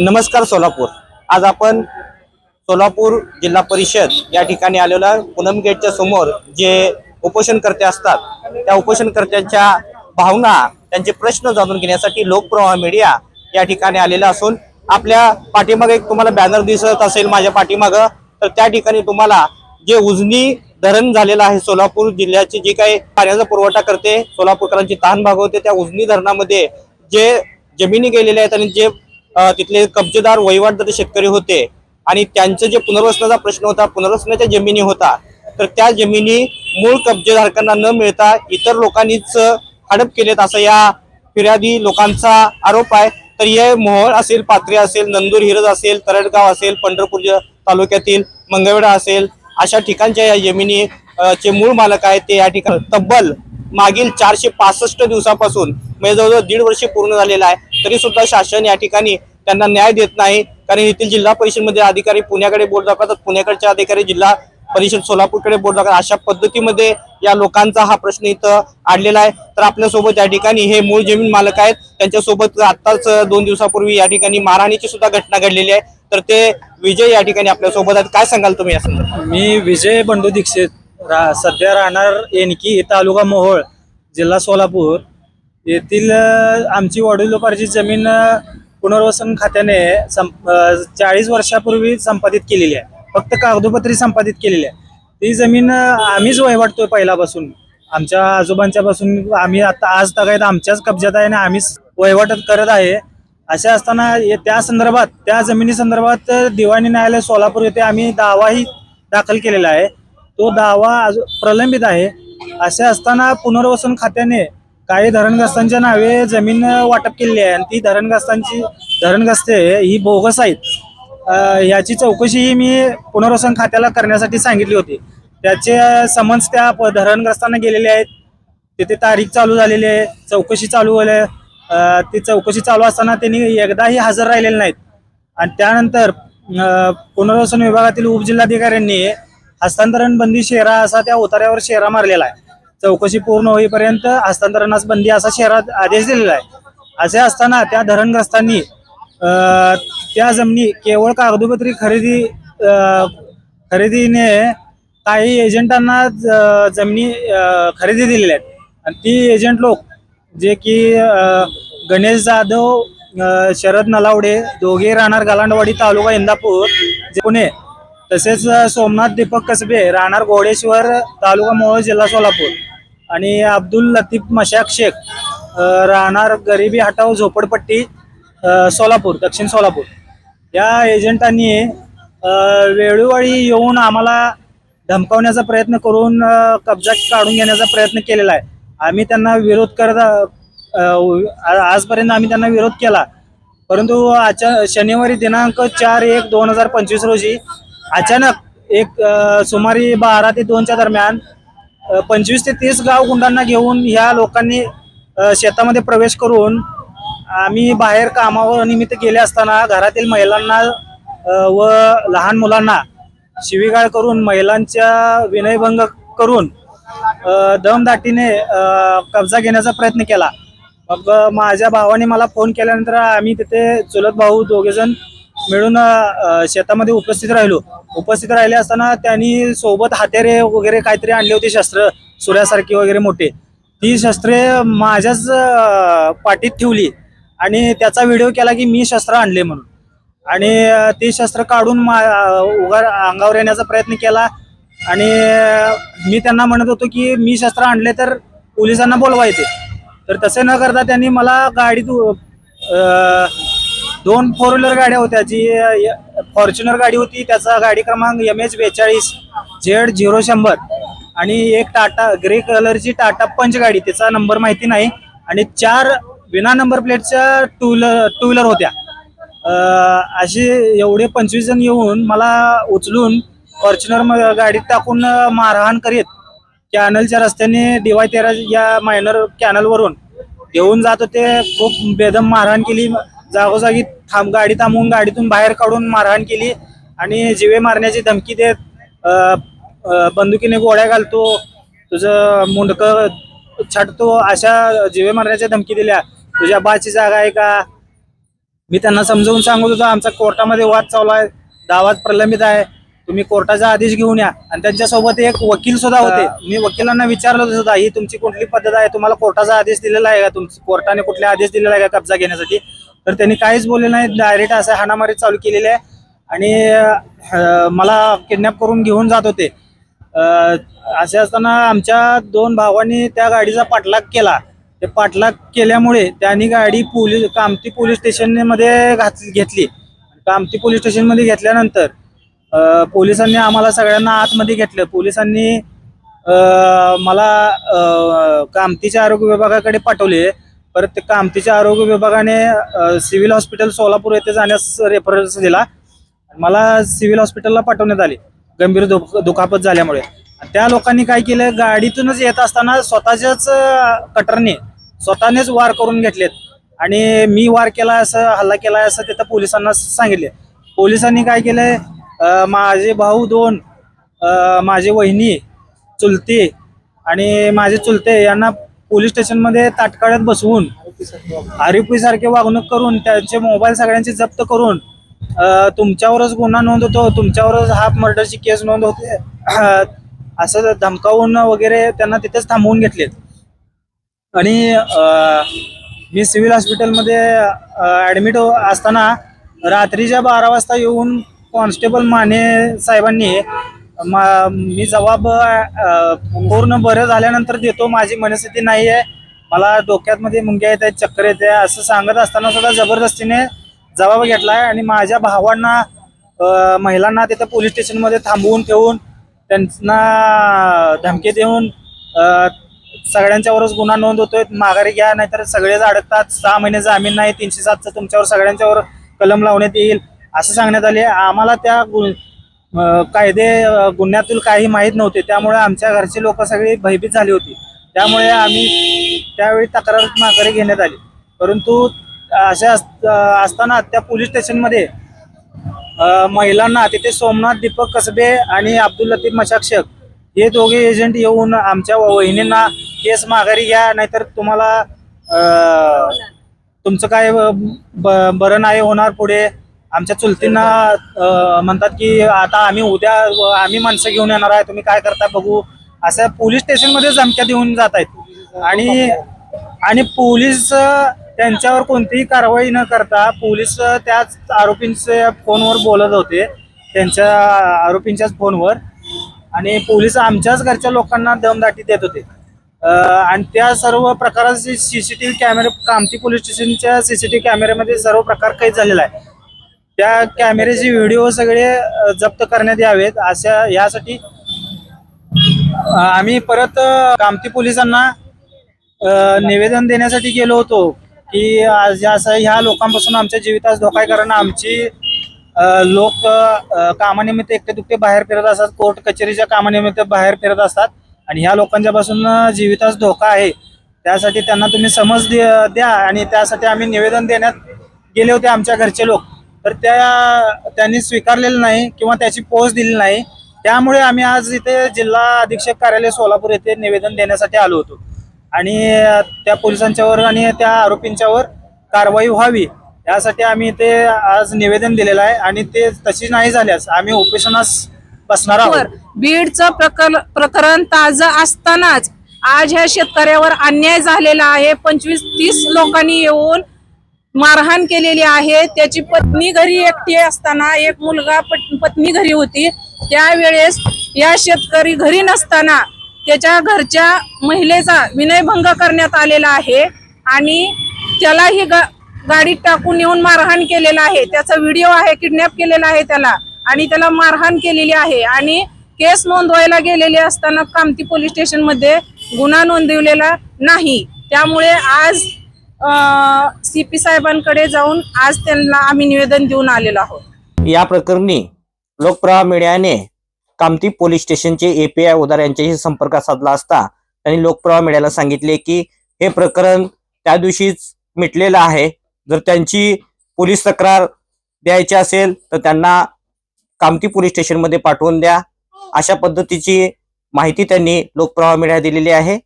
नमस्कार सोलापूर आज आपण सोलापूर जिल्हा परिषद या ठिकाणी आलेलो आहे. पूनम गेटच्या समोर जे उपोषणकर्ते असतात त्या उपोषणकर्त्यांच्या भावना त्यांचे प्रश्न जाणून घेण्यासाठी लोकप्रवाह मीडिया या ठिकाणी आलेला असून आपल्या पाठीमागे एक तुम्हाला बॅनर दिसत असेल माझ्या पाठीमागं तर त्या ठिकाणी तुम्हाला जे उजनी धरण झालेलं आहे सोलापूर जिल्ह्याची जे काही पाण्याचा पुरवठा करते सोलापूरकरांची तहान भागवते त्या उजनी धरणामध्ये जे जमिनी गेलेल्या आहेत आणि जे तिथले कब्जेदार वहिवाटदार शेतकरी होते. आणि त्यांचं जे पुनर्वसनाचा प्रश्न होता पुनर्वसनाच्या जमिनी होता तर त्या जमिनी मूळ कब्जेधारकांना न मिळता इतर लोकांनीच हडप केलेत असं या फिर्यादी लोकांचा आरोप आहे. तर हे मोहोळ असेल पात्रे असेल नंदूर हिरज असेल तरडगाव असेल पंढरपूर तालुक्यातील मंगळवेढा असेल अशा ठिकाणच्या या जमिनी चे मूळ मालक आहेत ते या ठिकाणी तब्बल मागील चारशे पासष्ट दिवसापासून म्हणजे जवळजवळ दीड वर्ष पूर्ण झालेलं आहे तरी सुद्धा शासन या ठिकाणी त्यांना न्याय देत नाही. कारण येथील जिल्हा परिषदमध्ये अधिकारी पुण्याकडे बोट दाखवतात. पुण्याकडचे अधिकारी जिल्हा परिषद सोलापूरकडे बोट दाखवतात. अशा पद्धतीमध्ये या लोकांचा हा प्रश्न इथं आडलेला आहे. तर आपल्यासोबत या ठिकाणी हे मूळ जमीन मालक आहेत. त्यांच्यासोबत आत्ताच दोन दिवसापूर्वी या ठिकाणी मारहाणीची सुद्धा घटना घडलेली आहे. तर ते विजय या ठिकाणी आपल्यासोबत आहेत. काय सांगाल तुम्ही या संदर्भात? मी विजय बंडू दीक्षित रा सध्या राहणार एनकी तालुका मोहोळ जिल्हा सोलापूर. येथील आमची वडिलोपार्जित जमीन पुनर्वसन खात्याने चाळीस वर्षापूर्वी संपादित केलेली आहे. फक्त कागदोपत्री संपादित केलेली आहे. ती जमीन आम्हीच वहिवाटतोय पहिल्यापासून. आमच्या आजोबांच्या पासून आम्ही आता आज तगायत आमच्याच कब्जात आहे आणि आम्हीच वहिवाट करत आहे. अशा असताना त्या संदर्भात त्या जमिनी संदर्भात दिवाणी न्यायालय सोलापूर येथे आम्ही दावाही दाखल केलेला आहे. तो दावा प्रलंबित आहे. असे असताना पुनर्वसन खात्याने काही धरणग्रस्तांच्या नावे जमीन वाटप केलेली आहे आणि ती धरणग्रस्तांची धरणग्रस्ते ही बोगस आहेत. याची चौकशीही मी पुनर्वसन खात्याला करण्यासाठी सांगितली होती. त्याचे समन्स त्या धरणग्रस्तांना गेलेले आहेत. तिथे तारीख चालू झालेली आहे चौकशी चालू झाली आहे. ती चौकशी चालू असताना त्यांनी एकदाही हजर राहिलेले नाहीत. आणि त्यानंतर पुनर्वसन विभागातील उपजिल्हाधिकाऱ्यांनी हस्तांतरण बंदी शेरा असा त्या उतार्यावर शेरा मारलेला आहे. चौकशी पूर्ण होईपर्यंत हस्तांतरणास बंदी असा शेरा आदेश दिलेला आहे. असे असताना त्या धरणग्रस्तांनी त्या जमिनी केवळ कागदोपत्री खरेदी खरेदीने काही एजंटांना ज- जमिनी खरेदी दिलेल्या आहेत. आणि ती एजंट लोक जे की गणेश जाधव शरद नलावडे दोघे राहणार गलांडवाडी तालुका इंदापूर जे पुणे तसेच सोमनाथ दीपक कसबे राहणार घोडेश्वर तालुका मोहोळ जिल्हा सोलापूर. आणि अब्दुल लतीफ मशाक शेख राहणार गरिबी हटाव झोपडपट्टी सोलापूर दक्षिण सोलापूर. या एजंटांनी वेळोवेळी येऊन आम्हाला धमकावण्याचा प्रयत्न करून कब्जा काढून घेण्याचा प्रयत्न केलेला आहे. आम्ही त्यांना विरोध करत आजपर्यंत आम्ही त्यांना विरोध केला. परंतु आजच्या शनिवारी दिनांक चार एक दोन हजार पंचवीस रोजी अचानक एक सुमारे बारा ते दोनच्या दरम्यान पंचवीस ते तीस गाव गुंडांना घेऊन ह्या लोकांनी शेतामध्ये प्रवेश करून आम्ही बाहेर कामावर निमित्त गेले असताना घरातील महिलांना व लहान मुलांना शिवीगाळ करून महिलांच्या विनयभंग करून दमदाटीने कब्जा घेण्याचा प्रयत्न केला. मग माझ्या भावाने मला फोन केल्यानंतर आम्ही तिथे चुलत भाऊ दोघेजण मिळून शेतामध्ये उपस्थित राहिलो. उपस्थित राहिले असताना त्यांनी सोबत हातेरे वगैरे काहीतरी आणले होते शस्त्र सूर्यासारखी वगैरे मोठे. ती शस्त्रे माझ्याच पाठीत ठेवली आणि त्याचा व्हिडिओ केला की मी शस्त्र आणले म्हणून. आणि ते ती शस्त्र काढून मा उगार अंगावर येण्याचा प्रयत्न केला आणि मी त्यांना म्हणत होतो की मी शस्त्र आणले तर पोलिसांना बोलवायचे तर तसे न करता त्यांनी मला गाडीत दोन फोर व्हीलर गाड्या होत्या जी फॉर्च्युनर गाडी होती त्याचा गाडी क्रमांक एम एच बेचाळीस झेड झिरो शंभर आणि एक टाटा ग्रे कलरची टाटा पंच गाडी त्याचा नंबर माहिती नाही. आणि चार विना नंबर प्लेटच्या टू व्हीलर टू व्हीलर होत्या. असे एवढे पंचवीस जण येऊन मला उचलून फॉर्च्युनर गाडीत टाकून मारहाण करीत कॅनलच्या रस्त्याने डीवाय तेरा या मायनर कॅनलवरून घेऊन जात होते. खूप बेदम मारहाण केली. जागोजागी थांब गाडी थांबवून गाडीतून बाहेर काढून मारहाण केली. आणि जिवे मारण्याची धमकी देत बंदुकीने गोळ्या घालतो तुझं मुंडकं छाटतो अशा जिवे मारण्याच्या धमकी दिल्या. तुझ्या बाची जागा आहे का? मी त्यांना समजावून सांगत होतो आमचा कोर्टामध्ये वाद चालू आहे दावा प्रलंबित आहे. तुम्ही कोर्टाचा आदेश घेऊन या. आणि त्यांच्यासोबत एक वकील सुद्धा होते. मी वकिलांना विचारलं सुद्धा ही तुमची कुठली पद्धत आहे? तुम्हाला कोर्टाचा आदेश दिलेला आहे का? तुमच्या कोर्टाने कुठले आदेश दिलेला आहे का कब्जा घेण्यासाठी? तर त्यांनी काहीच बोलले नाही. डायरेक्ट असं हाणामारी चालू केलेली आहे. आणि मला किडनॅप करून घेऊन जात होते. असे असताना आमच्या दोन भावांनी त्या गाडीचा पाठलाग केला. ते पाठलाग केल्यामुळे त्यांनी गाडी पोलीस कामती पोलीस स्टेशनमध्ये घात घेतली. कामती पोलीस स्टेशनमध्ये घेतल्यानंतर पोलिसांनी आम्हाला सगळ्यांना आतमध्ये घेतलं. पोलिसांनी मला कामतीच्या आरोग्य विभागाकडे पाठवले. परत ते कामतीच्या आरोग्य विभागाने सिव्हिल हॉस्पिटल सोलापूर येथे जाण्यास रेफरन्स दिला. मला सिव्हिल हॉस्पिटलला पाठवण्यात आले. गंभीर दुख दुखापत झाल्यामुळे. त्या लोकांनी काय केलं? गाडीतूनच येत असताना स्वतःच्याच कटरने स्वतःनेच वार करून घेतलेत. आणि मी वार केला असं हल्ला केला असं तिथं पोलिसांना सांगितले. पोलिसांनी काय केलंय माझे भाऊ दोन माझे वहिनी चुलते आणि माझे चुलते यांना पोलीस स्टेशनमध्ये ताटकाळ्यात बसवून आरोपी सारखे वागणूक करून त्यांचे मोबाईल सगळ्यांचे जप्त करून तुमच्यावरच गुन्हा नोंद होतो तुमच्यावरच हाफ मर्डरची केस नोंद होते असं धमकावून वगैरे त्यांना तिथेच थांबवून घेतलेत. आणि मी सिव्हिल हॉस्पिटलमध्ये ॲडमिट हो-, असताना रात्रीच्या बारा वाजता येऊन कॉन्स्टेबल माने साहेबांनी मा- मी जबाब पूर्ण बरं झाल्यानंतर देतो माझी मनस्थिती नाही आहे. मला डोक्यात मुंग्या येत आहेत चक्कर येते असं सांगत असताना सुद्धा जबरदस्तीने जबाब घेतलाय आणि माझ्या भावांना महिलांना तिथं पोलीस स्टेशनमध्ये थांबवून ठेवून त्यांना धमकी देऊन सगळ्यांच्यावरच गुन्हा नोंद होतोय माघारी घ्या नाहीतर सगळेच अडकतात. सहा महिने जामीन नाही तीनशे सातचं तुमच्यावर सगळ्यांच्यावर कलम लावण्यात येईल असं सांगण्यात आले. आम्हाला त्या गु- कायदे गुन्ह्यातील काही माहीत नव्हते. त्यामुळे आमच्या घरचे लोक सगळी भयभीत झाली होती. त्यामुळे आम्ही त्यावेळी तक्रार माघारी घेण्यात आली. परंतु अशा अस- असताना त्या पोलीस स्टेशनमध्ये महिलांना तिथे सोमनाथ दीपक कसबे आणि अब्दुल लतीफ मशाक्षक हे दोघे एजंट येऊन आमच्या वहिनींना केस माघारी घ्या नाहीतर तुम्हाला तुमचं काय ब- बरं नाही होणार पुढे. आमच्या चुलतींना म्हणतात की आता आम्ही उद्या आम्ही माणसं घेऊन येणार आहे तुम्ही काय करता बघू. असं पोलीस स्टेशनमध्ये धमक्या देऊन जात आहेत. आणि आणि पोलीस त्यांच्यावर कोणतीही कारवाई न करता पोलीस त्याच आरोपींच्या फोनवर बोलत होते त्यांच्या आरोपींच्याच फोनवर. आणि पोलीस आमच्याच घरच्या लोकांना दमदाटी देत होते. आणि त्या सर्व प्रकाराचे सी सी टी व्ही कॅमेरे कामती पोलीस स्टेशनच्या सी सी टी व्ही कॅमेऱ्यामध्ये सर्व प्रकार कैद झालेला आहे. त्या कॅमेऱ्याचे व्हिडिओ सगळे जप्त करण्यात यावेत. अशा यासाठी आम्ही परत कामती पोलिसांना निवेदन देण्यासाठी गेलो होतो की आज असं ह्या लोकांपासून आमच्या जीवितास धोका कारण आमची लोक कामानिमित्त एकटे दुकटे बाहेर फिरत असतात. कोर्ट कचेरीच्या कामानिमित्त बाहेर फिरत असतात. आणि ह्या लोकांच्या पासून जीवितास धोका आहे. त्यासाठी त्यांना तुम्ही समज दे- द्या. आणि त्यासाठी आम्ही निवेदन देण्यात गेले होते आमच्या घरचे लोक. तर त्या त्यांनी स्वीकारलेलं नाही किंवा त्याची पोच दिली नाही. त्यामुळे आम्ही आज इथे जिल्हा अधीक्षक कार्यालय सोलापूर येथे निवेदन देण्यासाठी आलो होतो. आणि त्या पोलिसांच्यावर आणि त्या आरोपींच्यावर कारवाई व्हावी यासाठी आम्ही इथे आज निवेदन दिलेलं आहे. आणि ते तशी नाही झाल्यास आम्ही उपोषणास बसणार आहोत. बीडचं प्रकर प्रकरण ताजं असतानाच आज ह्या शेतकऱ्यावर अन्याय झालेला आहे. पंचवीस तीस लोकांनी येऊन मारहाण केलेली आहे. त्याची पत्नी घरी एकटी असताना एक मुलगा पट- पत्नी घरी होती. त्यावेळेस या शेतकरी घरी नसताना त्याच्या घरच्या महिलेचा विनयभंग करण्यात आलेला आहे आणि त्यालाही गा- गाडीत टाकून येऊन मारहाण केलेला आहे. त्याचा व्हिडिओ आहे किडनॅप केलेला आहे त्याला आणि त्याला मारहाण केलेली आहे आणि केस नोंदवायला गेलेले असताना कामती पोलीस स्टेशनमध्ये गुन्हा नोंदवलेला नाही. त्यामुळे आज सी पी साहेबांकडे जाऊन आज त्यांना आम्ही निवेदन देऊन आलेलो आहोत. या प्रकरणी लोकप्रवाह मीडियाने कामती पोलीस स्टेशनचे एपीआय उदार यांच्याशी संपर्क साधला असता त्यांनी लोकप्रवाह मीडियाला सांगितले की हे प्रकरण त्या दिवशीच मिटलेलं आहे. जर त्यांची पोलीस तक्रार द्यायची असेल तर त्यांना कामती पोलीस स्टेशनमध्ये पाठवून द्या. अशा पद्धतीची माहिती त्यांनी लोकप्रवाह मीडिया दिलेली आहे.